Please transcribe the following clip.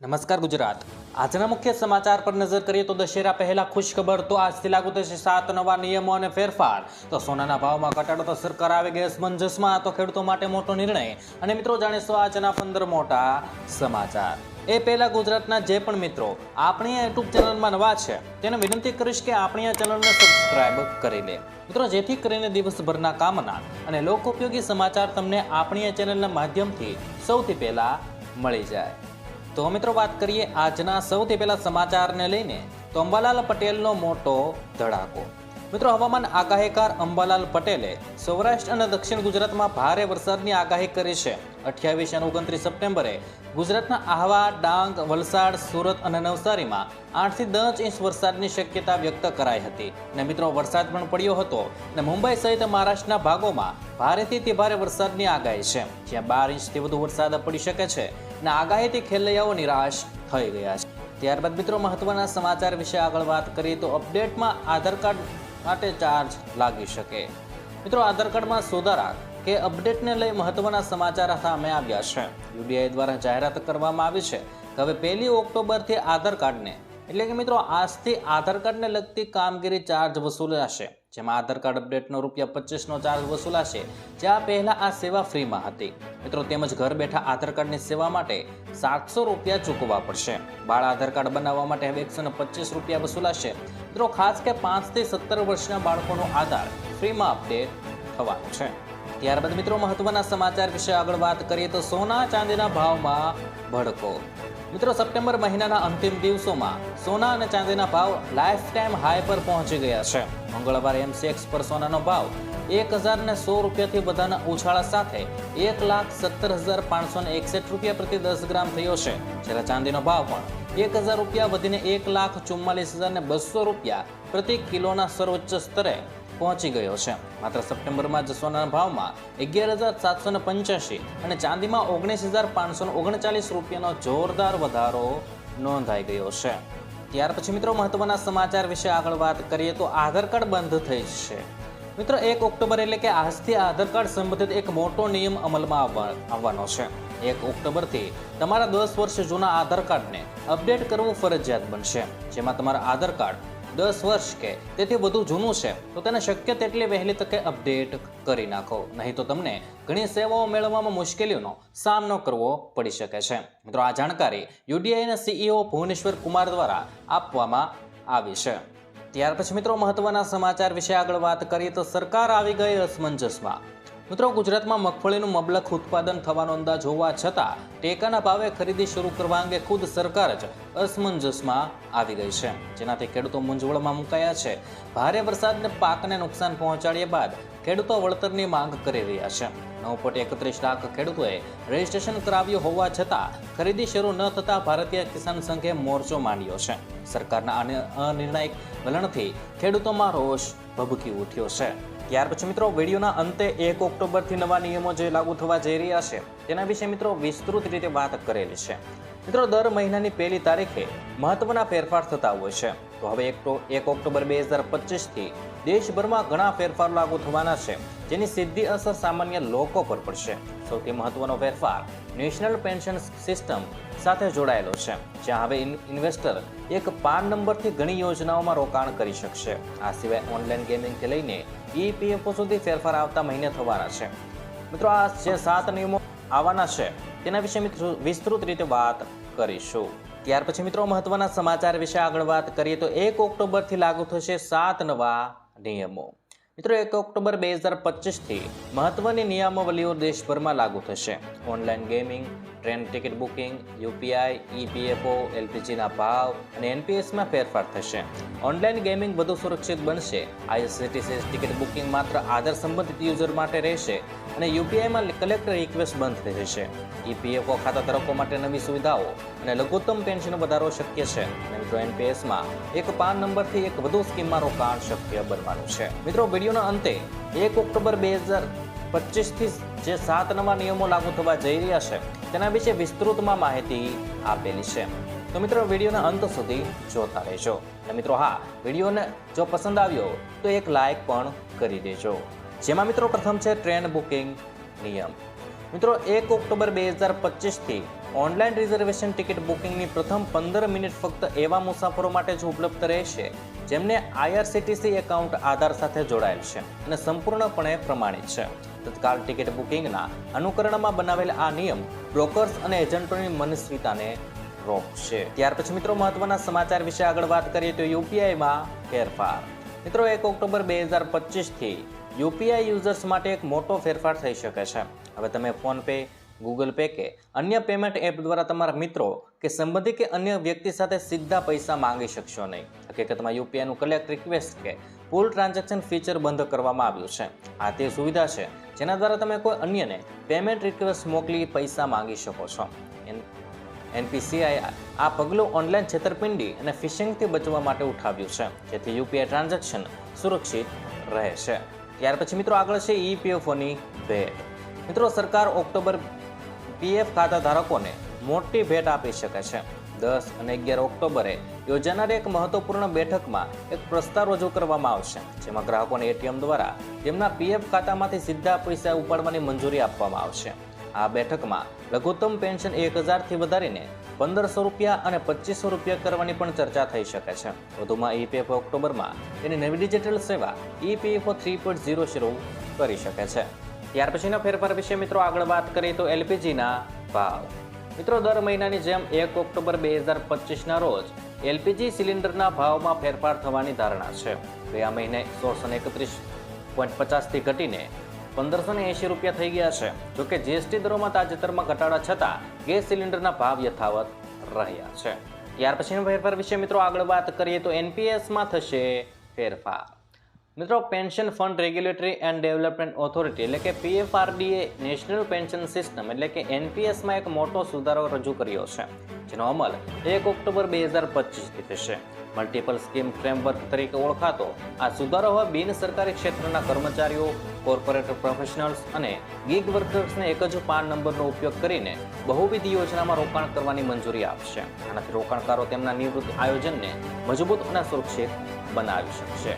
નમસ્કાર ગુજરાત. આજના મુખ્ય સમાચાર પર નજર કરીએ તો દશેરા પહેલા ખુશખબર, તો આજથી લાગુ થશે સાત નવા નિયમો અને ફેરફાર. તો સોનાના ભાવમાં ઘટાડો, તો સરકાર આવે ગેસ મંજસમાં તો ખેડૂતો માટે મોટો નિર્ણય. અને મિત્રો જાણીશું આજના પંદર મોટા સમાચાર. એ પહેલા ગુજરાતના જે પણ મિત્રો, આપણી આ યુટ્યુબ ચેનલમાં નવા છે, તેને વિનંતી કરીશ કે આપણી આ ચેનલને સબસ્ક્રાઇબ કરી લે મિત્રો, જેથી કરીને દિવસભરના કામના અને લોકોપયોગી સમાચાર તમને આપણી આ ચેનલના માધ્યમથી સૌથી પહેલા મળી જાય. તો મિત્રો વાત કરીએ આજના સૌથી પહેલા સમાચારને લઈને તો અંબાલાલ પટેલનો મોટો ધડાકો. મિત્રો હવામાન આગાહીકાર અંબાલાલ પટેલે સૌરાષ્ટ્ર અને દક્ષિણ ગુજરાતમાં ભારે વરસાદની આગાહી કરી છે. અઠ્યાવીસ અને ઓગણત્રીસ સપ્ટેમ્બરે ગુજરાતના આહવા, ડાંગ, વલસાડ, સુરત અને નવસારીમાં આઠથી દસ ઇંચ વરસાદની શક્યતા વ્યક્ત કરાઈ હતી. અને મિત્રો વરસાદ પણ પડ્યો હતો અને મુંબઈ સહિત મહારાષ્ટ્રના ભાગોમાં ભારેથી તે ભારે વરસાદની આગાહી છે. જ્યાં બાર ઇંચથી વધુ વરસાદ પડી શકે છે અને આગાહીથી ખેલૈયાઓ નિરાશ થઈ ગયા છે. ત્યારબાદ મિત્રો મહત્વના સમાચાર વિશે આગળ વાત કરીએ તો અપડેટમાં આધાર કાર્ડ માટે ચાર્જ લાગી શકે. મિત્રો, આધાર કાર્ડમાં સુધારા કે અપડેટને લઈ મહત્વના સમાચાર સામે આવ્યા છે. યુડીઆઈ દ્વારા જાહેરાત કરવામાં આવી છે હવે પહેલી ઓક્ટોબરથી આધાર કાર્ડને એટલે કે મિત્રો, આજથી આધાર કાર્ડને લગતી કામગીરી ચાર્જ વસૂલાશે. જેમાં આધાર કાર્ડ અપડેટનો રૂપિયા પચીસનો ચાર્જ વસૂલાશે જ્યાં પહેલાં આ સેવા ફ્રીમાં હતી. મિત્રો, તેમજ ઘર બેઠા આધાર કાર્ડની સેવા માટે સાતસો રૂપિયા ચૂકવવા પડશે. બાળ આધાર કાર્ડ બનાવવા માટે હવે એકસો રૂપિયા વસૂલાશે. મિત્રો, ખાસ કે પાંચથી સત્તર વર્ષના બાળકોનો આધાર ફ્રીમાં અપડેટ થવાનો છે. ત્યારબાદ મિત્રો, મહત્વના સમાચાર વિશે આગળ વાત કરીએ તો સોના ચાંદીના ભાવમાં ભડકો. મિત્રો, સપ્ટેમ્બર મહિનાના અંતિમ દિવસોમાં સોના અને ચાંદીના ભાવ લાઈફ ટાઈમ હાઈ પર પહોંચી ગયા છે. મંગળવારે એમસીએક્સ પર સોનાનો ભાવ એક હજાર ને સો રૂપિયાથી બધાના ઉછાળા સાથે એક લાખ સત્તર હજાર પાંચસો ને એકસઠ રૂપિયા પ્રતિ દસ ગ્રામ થયો છે. જ્યારે ચાંદીનો ભાવ પણ એક હજાર રૂપિયા વધીને એક લાખ ચુમ્માલીસ હજાર ને બસો રૂપિયા પ્રતિ કિલોના સર્વોચ્ચ સ્તરે પહોંચી ગયો છે. માત્ર સપ્ટેમ્બરમાં જ સોનાના ભાવમાં અગિયાર હજાર સાતસો ને પંચ્યાસી અને ચાંદીમાં ઓગણીસ હજાર પાંચસો ઓગણચાલીસ રૂપિયાનો જોરદાર વધારો નોંધાઈ ગયો છે. ત્યાર પછી મિત્રો મહત્વના સમાચાર વિશે આગળ વાત કરીએ તો આધાર કાર્ડ બંધ થઈ જશે. મિત્રો એક ઓક્ટોબર એટલે કે આજથી આધાર કાર્ડ સંબંધિત એક મોટો નિયમ અમલમાં આવવા આવવાનો છે. એક ઓક્ટોબરથી તમારા દસ વર્ષ જૂના આધાર કાર્ડને અપડેટ કરવું ફરજિયાત બનશે. જેમાં તમારા આધાર કાર્ડ દસ વર્ષ કે, તેથી વધુ જૂનું છે. તો તેને શક્ય તેટલી વહેલી તકે અપડેટ કરી નાખો. નહીં તો તમને ઘણી સેવાઓ મેળવવામાં મુશ્કેલીઓનો સામનો કરવો પડી શકે છે. મિત્રો, આ જાણકારી યુડીઆઈના સીઈઓ ભુવનેશ્વર કુમાર દ્વારા આપવામાં આવી છે. ત્યાર પછી મિત્રો, મહત્વના સમાચાર વિશે આગળ વાત કરીએ તો સરકાર આવી ગઈ અસમંજસમાં. મિત્રો, ગુજરાતમાં મગફળીનું મબલખ ઉત્પાદન થવાનો અંદાજ હોવા છતાં ટેકાના ભાવે ખરીદી શરૂ કરવા અંગે ખુદ સરકાર જ અસમંજસમાં આવી ગઈ છે. જેનાથી ખેડૂતો મૂંઝવણમાં મુકાયા છે. ભારે વરસાદને પાકને નુકસાન પહોંચાડ્યા બાદ ખેડૂતો વળતરની માંગ કરી રહ્યા છે. નવ પોઈન્ટ એકત્રીસ લાખ ખેડૂતોએ રજીસ્ટ્રેશન કરાવ્યું હોવા છતાં ખરીદી શરૂ ન થતાં ભારતીય કિસાન સંઘે મોરચો માંડ્યો છે. સરકારના અનિર્ણાયક વલણથી ખેડૂતોમાં રોષ ભભૂકી ઉઠ્યો છે. ત્યાર પછી મિત્રો, વિડીયોના અંતે એક ઓક્ટોબરથી નવા નિયમો જે લાગુ થવા જઈ રહ્યા છે, તેના વિશે મિત્રો વિસ્તૃત રીતે વાત કરેલી છે. મિત્રો, દર મહિનાની પહેલી તારીખે મહત્વના ફેરફાર થતા હોય છે. તો હવે એક તો- એક ઓક્ટોબર બે હજાર પચીસથી દેશભરમાં ઘણા ફેરફાર લાગુ થવાના છે, જેની સીધી અસર સામાન્ય લોકો પર પડશે. સૌથી મહત્વનો ફેરફાર નેશનલ પેન્શન સિસ્ટમ સાથે જોડાયેલો છે, જ્યાં હવે ઇન્વેસ્ટર એક પાન નંબરથી ઘણી યોજનાઓમાં રોકાણ કરી શકશે. આ સિવાય ઓનલાઈન ગેમિંગથી લઈને ઈપીએફઓ સુધી ફેરફાર આવતા મહિને થવાના છે. મિત્રો, આ જે સાત નિયમો આવવાના છે, તેના વિશે મિત્રો વિસ્તૃત રીતે વાત કરીશું. ત્યાર પછી મિત્રો મહત્વના સમાચાર વિશે આગળ વાત કરીએ તો એક ઓક્ટોબરથી લાગુ થશે સાત નવા નિયમો. મિત્રો, એક ઓક્ટોબર બે હજાર પચીસથી મહત્વની નિયમાવલીઓ દેશભરમાં લાગુ થશે. Online gaming train ticket booking UPI EPFO એલપીજીના ભાવ અને એનપીએસમાં ફેરફાર થશે. ઓનલાઈન ગેમિંગ વધુ સુરક્ષિત બનશે. આઈઆરસીટીસી ટિકિટ બુકિંગ માત્ર આધાર સંબંધિત યુઝર માટે રહેશે અને યુપીઆઈમાં કલેક્ટર રિક્વેસ્ટ બંધ થઈ જશે. ઈપીએફઓ ખાતા ધારકો માટે નવી સુવિધાઓ અને લઘુત્તમ પેન્શન વધારો શક્ય છે. અને મિત્રો એનપીએસમાં એક પાન નંબરથી એક વધુ સ્કીમમાં રોકાણ શક્ય બનવાનું છે. મિત્રો, વિડીયોના અંતે એક ઓક્ટોબર બે હજાર પચીસથી જે સાત નવા નિયમો લાગુ થવા જઈ રહ્યા છે તેના વિશે વિસ્તૃતમાં માહિતી આપેલી છે. તો મિત્રો, વિડીયોના અંત સુધી જોતા રહેજો. અને મિત્રો, હા, વિડીયોને જો પસંદ આવ્યો, તો એક લાઇક પણ કરી દેજો. જેમાં મિત્રો, પ્રથમ છે ટ્રેન બુકિંગ નિયમ. મિત્રો, એક ઓક્ટોબર બે હજાર પચીસથી ઓનલાઈન રિઝર્વેશન ટિકિટ બુકિંગની પ્રથમ પંદર મિનિટ ફક્ત એવા મુસાફરો માટે જ ઉપલબ્ધ રહેશે, જેમને આઈઆરસીટીસી એકાઉન્ટ આધાર સાથે જોડાયેલ છે અને સંપૂર્ણપણે પ્રમાણિત છે. તત્કાલ ટિકિટ બુકિંગના અનુકરણમાં બનાવેલ આ નિયમ બ્રોકર્સ અને એજન્ટોની મનસ્વીતાને રોકશે. ત્યાર પછી મિત્રો મહત્વના સમાચાર વિશે આગળ વાત કરીએ તો યુપીઆઈમાં ફેરફાર. મિત્રો એક ઓક્ટોબર બે હજાર પચીસથી યુપીઆઈ યુઝર્સ માટે એક મોટો ફેરફાર થઈ શકે છે. હવે તમે ફોનપે ગૂગલ પે કે અન્ય પેમેન્ટ એપ દ્વારા તમારા મિત્રો કે સંબંધી કે અન્ય વ્યક્તિ સાથે સીધા પૈસા માંગી શકશો નહીં. હકીકતમાં યુપીઆઈનું કલેક્ટ રિક્વેસ્ટ કે પુલ ટ્રાન્ઝેક્શન ફીચર બંધ કરવામાં આવ્યું છે. આ તે સુવિધા છે જેના દ્વારા તમે કોઈ અન્યને પેમેન્ટ રિક્વેસ્ટ મોકલી પૈસા માંગી શકો છો. એન- એનપીસીઆઈ આ પગલું ઓનલાઈન છેતરપિંડી અને ફિશિંગથી બચવા માટે ઉઠાવ્યું છે, જેથી યુપીઆઈ ટ્રાન્ઝેક્શન સુરક્ષિત રહે છે. ત્યાર પછી મિત્રો આગળ છે ઈપીએફઓની ભેટ. મિત્રો સરકાર ઓક્ટોબર પીએફ ખાતા ધારકોને મોટી ભેટ આપી શકે છે. દસ અને અગિયાર ઓક્ટોબરે યોજાનાર એક મહત્વપૂર્ણ બેઠકમાં એક પ્રસ્તાવ રજૂ કરવામાં આવશે, જેમાં ગ્રાહકોને એટીએમ દ્વારા તેમના પીએફ ખાતામાંથી સીધા પૈસા ઉપાડવાની મંજૂરી આપવામાં આવશે. આ બેઠકમાં લઘુત્તમ પેન્શન એક હજારથી વધારીને પંદરસો રૂપિયા અને પચીસો રૂપિયા કરવાની પણ ચર્ચા થઈ શકે છે. વધુમાં ઈપીએફઓ ઓક્ટોબરમાં તેની નવી ડિજિટલ સેવા ઈપીએફઓ થ્રી પોઈન્ટ ઝીરો શરૂ કરી શકે છે. ત્યાર પછીના ફેરફાર વિશે મિત્રો આગળ વાત કરીએ તો એલપીજીના ભાવ. મિત્રો, દર મહિનાની જેમ એક ઓક્ટોબર બે હજાર પચીસના રોજ એલપીજી સિલિન્ડરના ભાવમાં ફેરફાર થવાની ધારણા છે. ગયા મહિને સોળસો એકત્રીસ પોઈન્ટ પચાસથી ઘટીને પંદરસો ને એંશી રૂપિયા થઈ ગયા છે. જોકે જીએસટી દરોમાં તાજેતરમાં ઘટાડા છતાં ગેસ સિલિન્ડરના ભાવ યથાવત રહ્યા છે. ત્યાર પછીના ફેરફાર વિશે મિત્રો આગળ વાત કરીએ તો એનપીએસમાં થશે ફેરફાર. મિત્રો pension fund regulatory and development authority એટલે કે પીએફઆરડીએ નેશનલ પેન્શન સિસ્ટમ એટલે કે એનપીએસમાં એક મોટો સુધારો રજૂ કર્યો છે, જેનો અમલ એક ઓક્ટોબર બે હજાર પચીસથી થશે. મલ્ટિપલ સ્કીમ ફ્રેમવર્ક તરીકે ઓળખાતો આ સુધારો હવે બિન સરકારી ક્ષેત્રના કર્મચારીઓ કોર્પોરેટ પ્રોફેશનલ્સ અને ગીગ વર્કર્સને એક જ પાન નંબરનો ઉપયોગ કરીને બહુવિધ યોજનામાં રોકાણ કરવાની મંજૂરી આપશે. આનાથી રોકાણકારો તેમના નિવૃત્ત આયોજનને મજબૂત અને સુરક્ષિત બનાવી શકશે.